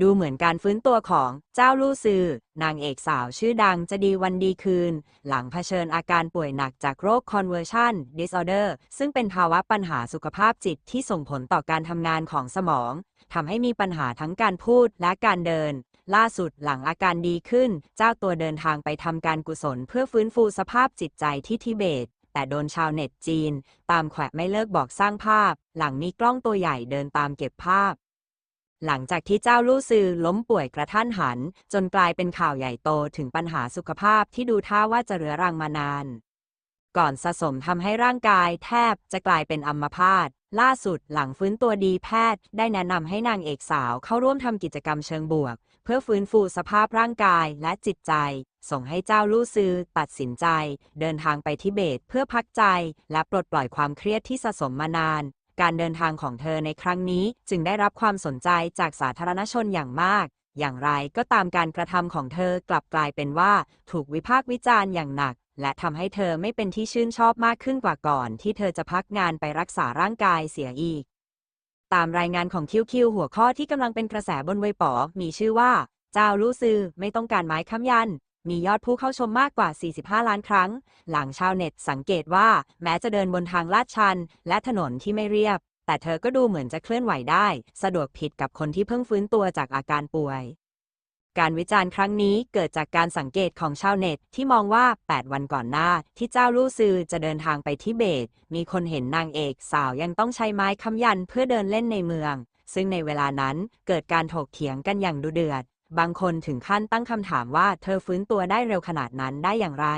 ดูเหมือนการฟื้นตัวของเจ้าลู่ซือนางเอกสาวชื่อดังจะดีวันดีคืน หลังเผชิญอาการป่วยหนักจากโรค conversion disorder ซึ่งเป็นภาวะปัญหาสุขภาพจิตที่ส่งผลต่อการทำงานของสมองทำให้มีปัญหาทั้งการพูดและการเดิน ล่าสุดหลังอาการดีขึ้น เจ้าตัวเดินทางไปทำการกุศลเพื่อฟื้นฟูสภาพจิตใจที่ทิเบตแต่โดนชาวเน็ตจีน ตามแขวะไม่เลิกบอกสร้างภาพ หลังมีกล้องตัวใหญ่เดินตามเก็บภาพ หลังจากที่เจ้าลู่ซือล้มป่วยกระทันหัน จนกลายเป็นข่าวใหญ่โตถึงปัญหาสุขภาพที่ดูท่าว่าจะเรื้อรังมานาน ก่อนสะสมทำให้ร่างกายแทบจะกลายเป็นอัมพาตล่าสุดหลังฟื้นตัวดีแพทย์ ได้แนะนำให้นางเอกสาวเข้าร่วมทำกิจกรรมเชิงบวก เพื่อฟื้นฟูสภาพร่างกายและจิตใจ ส่งให้เจ้าลู่ซือตัดสินใจ เดินทางไปทิเบตเพื่อพักใจ และปลดปล่อยความเครียดที่สะสมมานาน การเดินทางของเธอในครั้งนี้จึงได้รับความสนใจจากสาธารณชนอย่างมาก อย่างไรก็ตามการกระทำของเธอกลับกลายเป็นว่า ถูกวิพากษ์วิจารณ์อย่างหนัก และทำให้เธอไม่เป็นที่ชื่นชอบมากขึ้นกว่าก่อน ที่เธอจะพักงานไปรักษาร่างกายเสียอีก ตามรายงานของคิวคิวหัวข้อที่กำลังเป็นกระแสบนเวยป๋อมีชื่อว่า เจ้าลู่ซือไม่ต้องการไม้ค้ำยัน มียอดผู้เข้าชมมากกว่า 45 ล้านครั้ง หลังชาวเน็ตสังเกตว่าแม้จะเดินบนทางลาดชัน และถนนที่ไม่เรียบ แต่เธอก็ดูเหมือนจะเคลื่อนไหวได้ สะดวกผิดกับคนที่เพิ่งฟื้นตัวจากอาการป่วย การวิจารณ์ครั้งนี้เกิดจากการสังเกตของชาวเน็ตที่มองว่า 8 วันก่อนหน้า ที่เจ้าลู่ซือจะเดินทางไปทิเบต มีคนเห็นนางเอกสาวยังต้องใช้ไม้ค้ำยันเพื่อเดินเล่นในเมืองซึ่งในเวลานั้นเกิดการถกเถียงกันอย่างดุเดือด บางคนถึงขั้นตั้งคำถามว่าเธอฟื้นตัวได้เร็วขนาดนั้นได้อย่างไร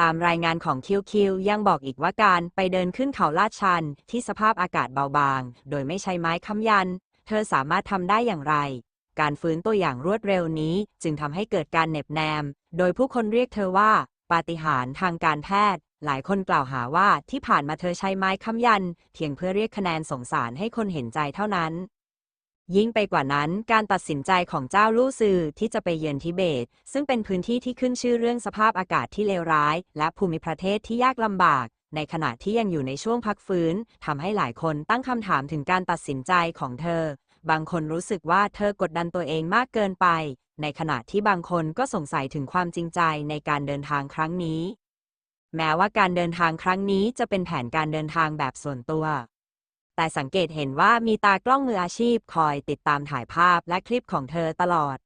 ตามรายงานของคิวคิวยังบอกอีกว่าการไปเดินขึ้นเขาลาดชันที่สภาพอากาศเบาบาง โดยไม่ใช้ไม้ค้ำยัน เธอสามารถทำได้อย่างไร การฟื้นตัวอย่างรวดเร็วนี้จึงทำให้เกิดการเหน็บแนม โดยผู้คนเรียกเธอว่า ปาฏิหาริย์ทางการแพทย์ หลายคนกล่าวหาว่าที่ผ่านมาเธอใช้ไม้ค้ำยัน เพียงเพื่อเรียกคะแนนสงสารให้คนเห็นใจเท่านั้น ยิ่งไปกว่านั้นการตัดสินใจของเจ้าลู่ซือที่จะไปเยือนทิเบต ซึ่งเป็นพื้นที่ที่ขึ้นชื่อเรื่องสภาพอากาศที่เลวร้าย และภูมิประเทศที่ยากลำบาก ในขณะที่ยังอยู่ในช่วงพักฟื้นทำให้หลายคนตั้งคำถามถึงการตัดสินใจของเธอ บางคนรู้สึกว่าเธอกดดันตัวเองมากเกินไป ในขณะที่บางคนก็สงสัยถึงความจริงใจในการเดินทางครั้งนี้ แม้ว่าการเดินทางครั้งนี้จะเป็นแผนการเดินทางแบบส่วนตัว แต่สังเกตเห็นว่ามีตากล้องมืออาชีพคอยติดตามถ่ายภาพและคลิปของเธอตลอด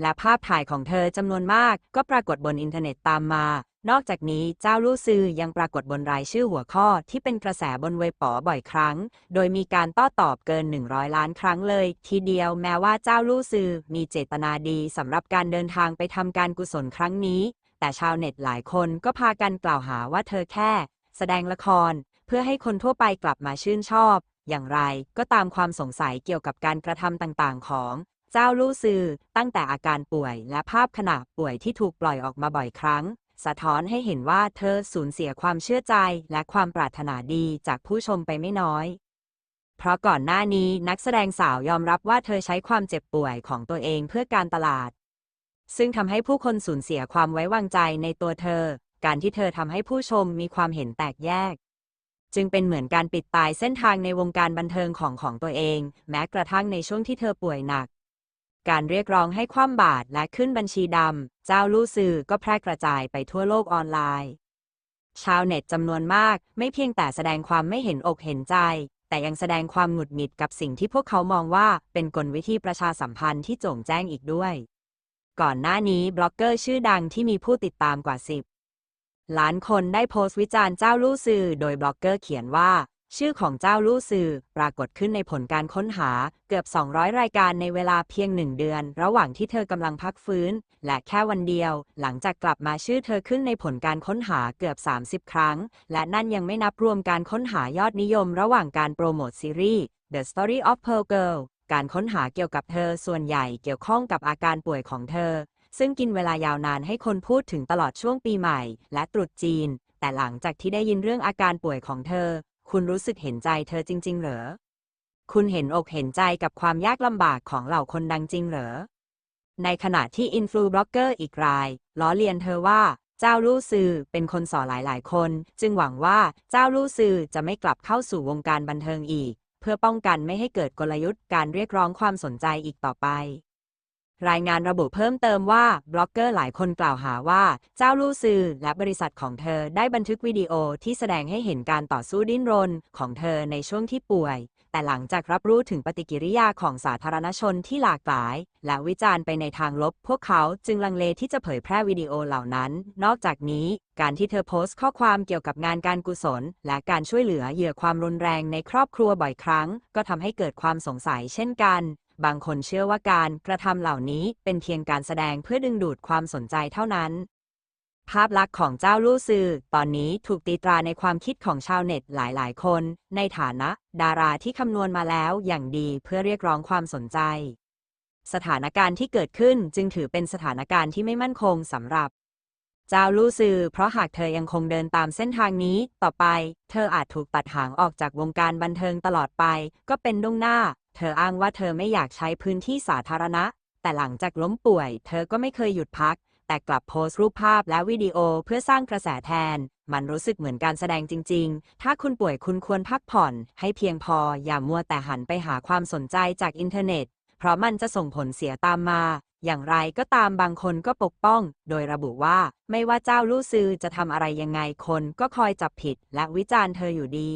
และภาพถ่ายของเธอจำนวนมากก็ปรากฏบนอินเทอร์เน็ตตามมา นอกจากนี้เจ้าลู่ซือยังปรากฏบนรายชื่อหัวข้อที่เป็นกระแสบนเว็บป๋อบ่อยครั้ง โดยมีการต้อตอบเกิน 100 ล้านครั้งเลย ทีเดียวแม้ว่าเจ้าลู่ซือมีเจตนาดีสำหรับการเดินทางไปทำการกุศลครั้งนี้ แต่ชาวเน็ตหลายคนก็พากันกล่าวหาว่าเธอแค่ แสดงละคร พื่อให้คนทั่วไปกลับมาชื่นชอบ อย่างไรก็ตามความสงสัยเกี่ยวกับการกระทำต่างๆ ของเจ้าลู่ซือตั้งแต่อาการป่วยและภาพขณะป่วยที่ถูกปล่อยออกมาบ่อยครั้ง สะท้อนให้เห็นว่าเธอสูญเสียความเชื่อใจและความปรารถนาดีจากผู้ชมไปไม่น้อย เพราะก่อนหน้านี้นักแสดงสาวยอมรับว่าเธอใช้ความเจ็บป่วยของตัวเองเพื่อการตลาด ซึ่งทำให้ผู้คนสูญเสียความไว้วางใจในตัวเธอ การที่เธอทำให้ผู้ชมมีความเห็นแตกแยก จึงเป็นเหมือนการปิดตายเส้นทางในวงการบันเทิงของของตัวเอง แม้กระทั่งในช่วงที่เธอป่วยหนัก การเรียกร้องให้คว่ำบาตรและขึ้นบัญชีดำ เจ้าลู่ซือก็แพร่กระจายไปทั่วโลกออนไลน์ ชาวเน็ตจำนวนมากไม่เพียงแต่แสดงความไม่เห็นอกเห็นใจ แต่ยังแสดงความหงุดหงิดกับสิ่งที่พวกเขามองว่าเป็นกลวิธีประชาสัมพันธ์ที่โจ่งแจ้งอีกด้วย ก่อนหน้านี้บล็อกเกอร์ชื่อดังที่มีผู้ติดตามกว่า10 ล้านคนได้โพสต์วิจารณ์เจ้าลู่ซือโดยบล็อกเกอร์เขียนว่า ชื่อของเจ้าลู่ซือปรากฏขึ้นในผลการค้นหาเกือบ 200 รายการในเวลาเพียงหนึ่งเดือน ระหว่างที่เธอกำลังพักฟื้น และแค่วันเดียว หลังจากกลับมาชื่อเธอขึ้นในผลการค้นหาเกือบ 30 ครั้ง และนั่นยังไม่นับรวมการค้นหายอดนิยม ระหว่างการโปรโมทซีรีส์ The Story of Pearl Girl การค้นหาเกี่ยวกับเธอส่วนใหญ่เกี่ยวข้องกับอาการป่วยของเธอ ซึ่งกินเวลายาวนานให้คนพูดถึงตลอดช่วงปีใหม่ และตรุษจีน แต่หลังจากที่ได้ยินเรื่องอาการป่วยของเธอ คุณรู้สึกเห็นใจเธอจริง ๆ เหรอ คุณเห็นอกเห็นใจกับความยากลำบากของเหล่าคนดังจริงเหรอ ในขณะที่อินฟลูบล็อกเกอร์อีกราย ล้อเลียนเธอว่าเจ้าลู่ซือเป็นคนสอนหลายๆ คน จึงหวังว่าเจ้าลู่ซือจะไม่กลับเข้าสู่วงการบันเทิงอีก เพื่อป้องกันไม่ให้เกิดกลยุทธ์การเรียกร้องความสนใจอีกต่อไป รายงานระบุเพิ่มเติมว่าบล็อกเกอร์หลายคนกล่าวหาว่าเจ้าลู่ซือและบริษัทของเธอได้บันทึกวิดีโอที่แสดงให้เห็นการต่อสู้ดิ้นรนของเธอในช่วงที่ป่วย แต่หลังจากรับรู้ถึงปฏิกิริยาของสาธารณชนที่หลากหลาย และวิจารณ์ไปในทางลบ พวกเขาจึงลังเลที่จะเผยแพร่วิดีโอเหล่านั้น นอกจากนี้ การที่เธอโพสต์ข้อความเกี่ยวกับงานการกุศล และการช่วยเหลือเหยื่อความรุนแรงในครอบครัวบ่อยครั้ง ก็ทำให้เกิดความสงสัยเช่นกัน บางคนเชื่อว่าการกระทำเหล่านี้เป็นเพียงการแสดงเพื่อดึงดูดความสนใจเท่านั้น ภาพลักษณ์ของเจ้าลู่ซือ ตอนนี้ถูกตีตราในความคิดของชาวเน็ตหลายๆ คน ในฐานะ ดาราที่คำนวณมาแล้วอย่างดีเพื่อเรียกร้องความสนใจ สถานการณ์ที่เกิดขึ้นจึงถือเป็นสถานการณ์ที่ไม่มั่นคงสำหรับเจ้าลู่ซือเพราะหากเธอยังคงเดินตามเส้นทางนี้ต่อไป เธออาจถูกตัดหางออกจากวงการบันเทิงตลอดไป ก็เป็นดวงหน้า เธออ้างว่าเธอไม่อยากใช้พื้นที่สาธารณะ แต่หลังจากล้มป่วย เธอก็ไม่เคยหยุดพัก แต่กลับโพสต์รูปภาพและวิดีโอเพื่อสร้างกระแสแทน มันรู้สึกเหมือนการแสดงจริง ๆ ถ้าคุณป่วยคุณควรพักผ่อน ให้เพียงพอ อย่ามัวแต่หันไปหาความสนใจจากอินเทอร์เน็ต เพราะมันจะส่งผลเสียตามมา อย่างไรก็ตามบางคนก็ปกป้อง โดยระบุว่าไม่ว่าเจ้าลู่ซือจะทำอะไรยังไงคนก็คอยจับผิดและวิจารณ์เธออยู่ดี